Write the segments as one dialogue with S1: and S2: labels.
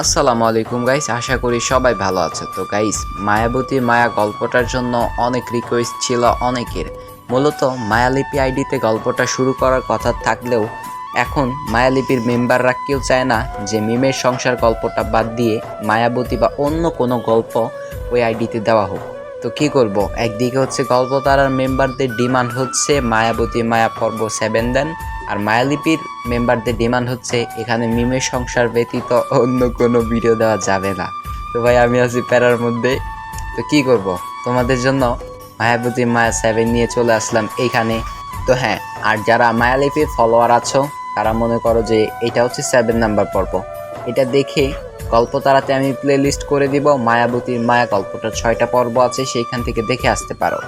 S1: আসসালামু আলাইকুম গাইস আশা করি সবাই ভালো আছে। তো গাইস মায়াবতী মায়া গল্পটার জন্য অনেক রিকোয়েস্ট ছিল অনেকের। মূলত মায়ালিপি আইডিতে গল্পটা শুরু করার কথা থাকলেও এখন মায়ালিপির মেম্বাররা কেউ চায় না যে মিমের সংসার গল্পটা বাদ দিয়ে মায়াবতী বা অন্য কোনো গল্প ওই আইডিতে দেওয়া হোক। তো, কি করব? একদিকে হচ্ছে গল্প তারার মেম্বারদের ডিমান্ড হচ্ছে মায়াবতী মায়া পর্ব সেভেন দেন। আর মায়ালিপির মেম্বারদের ডিমান্ড হচ্ছে, এখানে মিমের সংসার ব্যতীত অন্য কোনো ভিডিও দেওয়া যাবে না। তো ভাই, আমি আছি প্যারার মধ্যে। তো কি করব? তোমাদের জন্য মায়াবতী মায়া সেভেন নিয়ে চলে আসলাম এইখানে। তো হ্যাঁ আর যারা মায়ালিপির ফলোয়ার আছো, তারা মনে করো যে এটা হচ্ছে সেভেন নাম্বার পর্ব। এটা দেখে গল্প তারাতে আমি প্লে লিস্ট করে দিব, মায়াবতীর মায়া গল্পটা ছয়টা পর্ব আছে, সেইখান থেকে দেখে আসতে পারো।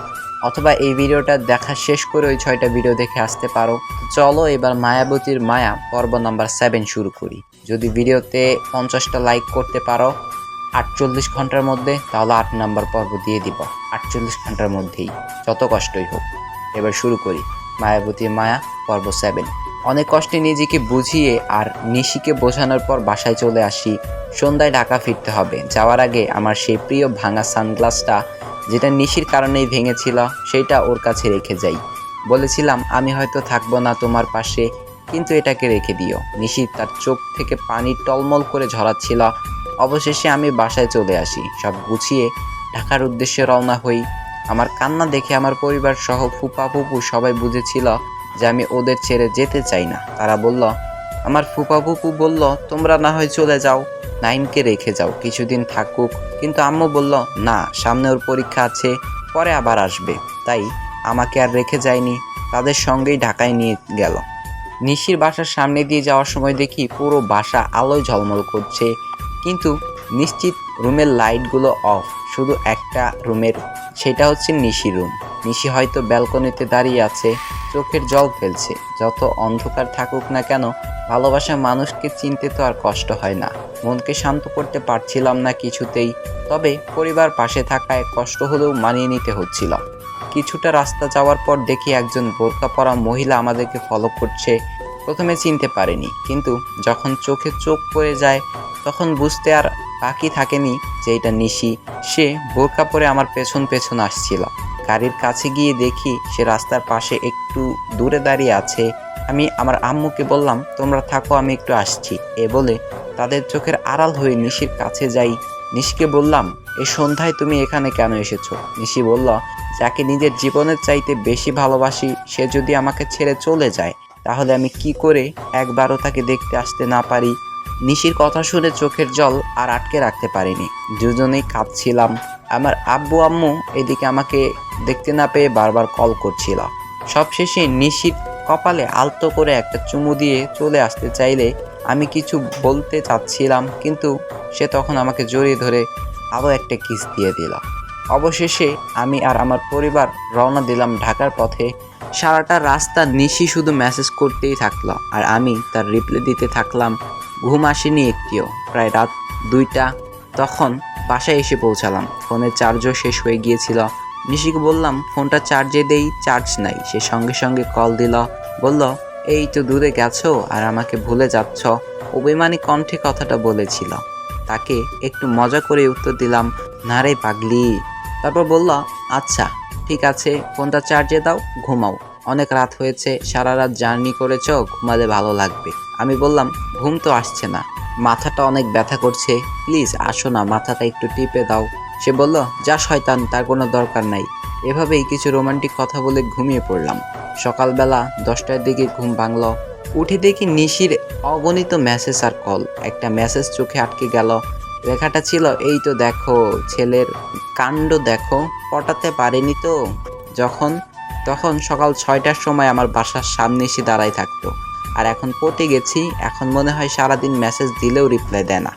S1: অথবা এই ভিডিওটা দেখা শেষ করে ওই ছয়টা ভিডিও দেখে আসতে পারো। চলো এবার মায়াবতীর মায়া পর্ব নাম্বার সেভেন শুরু করি। যদি ভিডিওতে পঞ্চাশটা লাইক করতে পারো আটচল্লিশ ঘণ্টার মধ্যে, তাহলে আট নাম্বার পর্ব দিয়ে দিব। আটচল্লিশ ঘণ্টার মধ্যেই। যত কষ্টই হোক। এবার শুরু করি। মায়াবতীর মায়া পর্ব সেভেন অনেক কষ্টে নিজেকে বুঝিয়ে আর নিশিকে বোঝানোর পর বাসায় চলে আসি। সন্ধ্যায় ঢাকা ফিরতে হবে। যাওয়ার আগে আমার সেই প্রিয় ভাঙা সানগ্লাসটা যেটা নিশির কারণেই ভেঙেছিল, সেইটা ওর কাছে রেখে যাই। বলেছিলাম, আমি হয়তো থাকব না তোমার পাশে, কিন্তু এটাকে রেখে দিও। নিশি তার চোখ থেকে পানি টলমল করে ঝরাচ্ছিল। অবশেষে আমি বাসায় চলে আসি। সব গুছিয়ে ঢাকার উদ্দেশ্যে রওনা হই। আমার কান্না দেখে আমার পরিবার সহ ফুপা ফুপু সবাই বুঝেছিল যে আমি ওদের ছেড়ে যেতে চাই না। তারা বলল, আমার ফুপা ফুপু বলল, তোমরা না হয় চলে যাও। নাইমকে রেখে যাও, কিছুদিন থাকুক। কিন্তু আম্মু বলল, না, সামনে ওর পরীক্ষা আছে, পরে আবার আসবে। তাই আমাকে আর রেখে যায়নি, তাদের সঙ্গেই ঢাকায় নিয়ে গেল। নিশির বাসার সামনে দিয়ে যাওয়ার সময় দেখি পুরো বাসা আলোয় ঝলমল করছে। কিন্তু নিশ্চিত রুমের লাইটগুলো অফ, শুধু একটা রুমের, সেটা হচ্ছে নিশি রুম। নিশি হয়তো ব্যালকনিতে দাঁড়িয়ে আছে, চোখের জল ফেলছে, যত অন্ধকার থাকুক না কেন ভালোবাসা মানুষকে চিনতে তো আর কষ্ট হয় না। মনকে শান্ত করতে পারছিলাম না কিছুতেই, তবে পরিবার পাশে থাকায় কষ্ট হলেও মানিয়ে নিতে হচ্ছিল। কিছুটা রাস্তা যাওয়ার পর দেখি একজন বোরকা পরা মহিলা আমাদেরকে ফলো করছে। প্রথমে চিনতে পারেনি, কিন্তু যখন চোখে চোখ পড়ে যায়, তখন বুঝতে আর বাকি থাকেনি যে এটা নিশি। সে বোরকা পরে আমার পেছন পেছন আসছিল। গাড়ির কাছে গিয়ে দেখি সে রাস্তার পাশে একটু দূরে দাঁড়িয়ে আছে। আমি আমার আম্মুকে বললাম, তোমরা থাকো, আমি একটু আসছি। এ বলে তাদের চোখের আড়াল হয়ে নিশির কাছে যাই। নিশিকে বললাম, এ সন্ধ্যায় তুমি এখানে কেন এসেছ? নিশি বলল, যাকে নিজের জীবনের চাইতে বেশি ভালোবাসি, সে যদি আমাকে ছেড়ে চলে যায়, তাহলে আমি কি করে একবারও তাকে দেখতে আসতে না পারি? নিশির কথা শুনে চোখের জল আর আটকে রাখতে পারিনি। দুজনেই কাঁদছিলাম। আমার আব্বু, আম্মু এদিকে আমাকে দেখতে না পেয়ে বারবার কল করছিল। সবশেষে নিশির কপালে আলতো করে একটা চুমু দিয়ে চলে আসতে চাইলে আমি কিছু বলতে চাচ্ছিলাম, কিন্তু সে তখন আমাকে জড়িয়ে ধরে আরও একটা কিস দিয়ে দিল। অবশেষে আমি আর আমার পরিবার রওনা দিলাম ঢাকার পথে। সারাটা রাস্তা নিশি শুধু মেসেজ করতেই থাকল, আর আমি তার রিপ্লাই দিতে থাকলাম, ঘুম আসেনি একটিও, প্রায় রাত দুইটা। তখন বাসায় এসে পৌঁছালাম। ফোনের চার্জও শেষ হয়ে গিয়েছিল। নিশিকে বললাম, ফোনটা চার্জে দেই চার্জ নাই। সে সঙ্গে সঙ্গে কল দিল, বলল, এই তো দূরে গেছো আর আমাকে ভুলে যাচ্ছ। অভিমানী কণ্ঠে কথাটা বলেছিল। তাকে একটু মজা করে উত্তর দিলাম, না রে পাগলি। তারপর বলল আচ্ছা ঠিক আছে, ফোনটা চার্জে দাও, ঘুমাও। অনেক রাত হয়েছে, সারা রাত জার্নি করেছ, ঘুমালে ভালো লাগবে। আমি বললাম, ঘুম তো আসছে না। মাথাটা অনেক ব্যথা করছে। প্লিজ আসো না, মাথাটা একটু টিপে দাও। সে বলল, যা শয়তান, তার কোনো দরকার নাই। এভাবেই কিছু রোমান্টিক কথা বলে ঘুমিয়ে পড়লাম। সকালবেলা দশটার দিকে ঘুম ভাঙল। উঠে দেখি নিশির অগণিত মেসেজ আর কল একটা মেসেজ চোখে আটকে গেল। লেখাটা ছিল, এই তো দেখো, ছেলের কাণ্ড দেখো, পটাতে পারেনি তো? যখন, তখন সকাল ছয়টার সময় আমার বাসার সামনে এসে দাঁড়াই থাকতো। আর এখন পড়তে গেছি, এখন মনে হয় সারাদিন মেসেজ দিলেও রিপ্লাই দেয় না।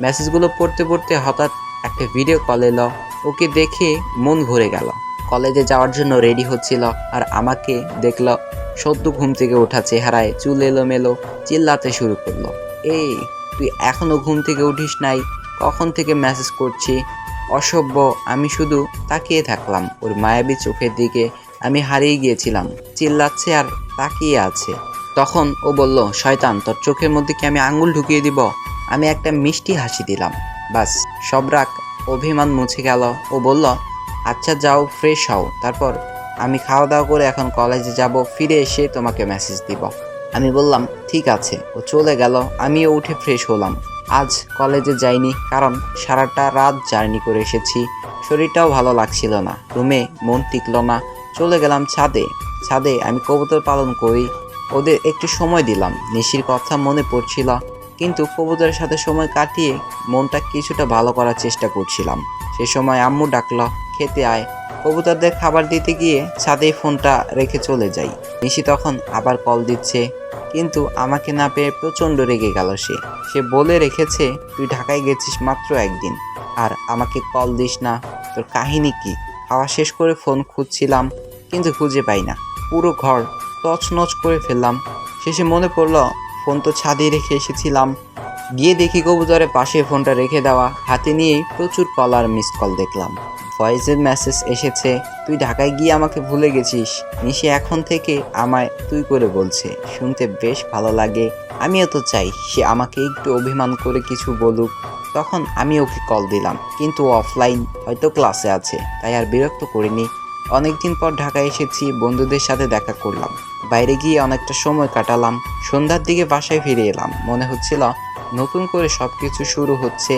S1: মেসেজগুলো পড়তে পড়তে হঠাৎ একটা ভিডিও কল এলো। ওকে দেখে মন ভরে গেল। কলেজে যাওয়ার জন্য রেডি হচ্ছিল আর আমাকে দেখল, সদ্য ঘুম থেকে ওঠা চেহারায় চুল এলোমেলো, চিল্লাতে শুরু করল। এই, তুই এখনও ঘুম থেকে উঠিস নাই? কখন থেকে মেসেজ করছি? অসভ্য, আমি শুধু তাকিয়ে থাকলাম। ওর মায়াবী চোখের দিকে আমি হারিয়ে গিয়েছিলাম। চিল্লাচ্ছে আর তাকিয়ে আছে। তখন ও বলল, শয়তান, তোর চোখের মধ্যে কি আমি আঙুল ঢুকিয়ে দিব? আমি একটা মিষ্টি হাসি দিলাম। বাস, সব রাগ, অভিমান মুছে গেল। ও বলল আচ্ছা যাও ফ্রেশ হও। তারপর আমি খাওয়া দাওয়া করে এখন কলেজে যাব, ফিরে এসে তোমাকে মেসেজ দিব। আমি বললাম, ঠিক আছে। ও চলে গেল। আমিও উঠে ফ্রেশ হলাম। আজ কলেজে যাইনি, কারণ সারাটা রাত জার্নি করে এসেছি। শরীরটাও ভালো লাগছিল না। রুমে মন টিকলো না। চলে গেলাম ছাদে। ছাদে আমি কবুতর পালন করি। ওদের একটু সময় দিলাম। নিশির কথা মনে পড়ছিল। কিন্তু কবুতরের সাথে সময় কাটিয়ে মনটা কিছুটা ভালো করার চেষ্টা করছিলাম। সে সময় আম্মু ডাকলো, খেতে আয়। কবুতরদের খাবার দিতে গিয়ে ছাদেই ফোনটা রেখে চলে যাই। নিশি তখন আবার কল দিচ্ছে, কিন্তু আমাকে না পেয়ে প্রচণ্ড রেগে গেল সে। সে বলে রেখেছে, তুই ঢাকায় গেছিস মাত্র একদিন, আর আমাকে কল দিস না। তোর কাহিনী কি? খাওয়া শেষ করে ফোন খুঁজছিলাম, কিন্তু খুঁজে পাই না। পুরো ঘর তছনছ করে ফেললাম। শেষে মনে পড়ল ফোন তো ছাদে রেখে এসেছিলাম। গিয়ে দেখি কবুতরের পাশে ফোনটা রেখে দেওয়া। হাতে নিয়েই প্রচুর কল আর মিস কল দেখলাম ভয়েসের মেসেজ এসেছে, তুই ঢাকায় গিয়ে আমাকে ভুলে গেছিস। নিশি এখন থেকে আমায় তুই করে বলছে। শুনতে বেশ ভালো লাগে। আমিও তো চাই সে আমাকে একটু অভিমান করে কিছু বলুক। তখন আমি ওকে কল দিলাম। কিন্তু অফলাইন হয়তো ক্লাসে আছে, তাই আর বিরক্ত করিনি। অনেকদিন পর ঢাকায় এসেছি, বন্ধুদের সাথে দেখা করলাম। বাইরে গিয়ে অনেকটা সময় কাটালাম, সন্ধ্যার দিকে বাসায় ফিরে এলাম। মনে হচ্ছিল নতুন করে সব কিছু শুরু হচ্ছে